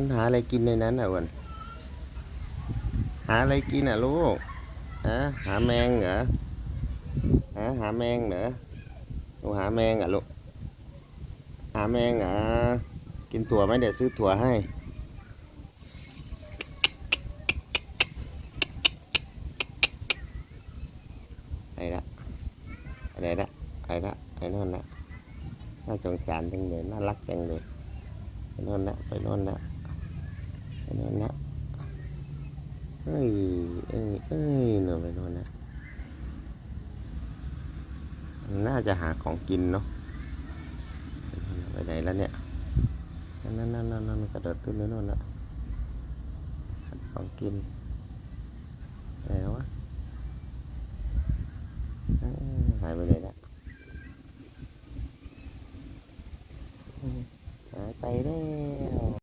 มันหาอะไรกินในนั้นอะวันหาอะไรกินอะลูกฮะหาแมงเหรอฮะหาแมงเหรอหนูหาแมงอะลูกหาแมงเหรอกินถั่วไหมเดี๋ยวซื้อถั่วให้ไปละอะไรละไปละไปโน่นละน่าสงสารจังเลยน่ารักจังเลยไปโน่นละไปโน่นละไปโน่นละ เอ้ยเอ้ยเอ้ยเนอะไปโน่นละน่าจะหาของกินเนาะ ไปไหนแล้วเนี่ย นั่นนั่นนั่นนั่นกระโดดขึ้นไปโน่นละหาของกินแล้ววะหายไปไหนละหายไปแล้ว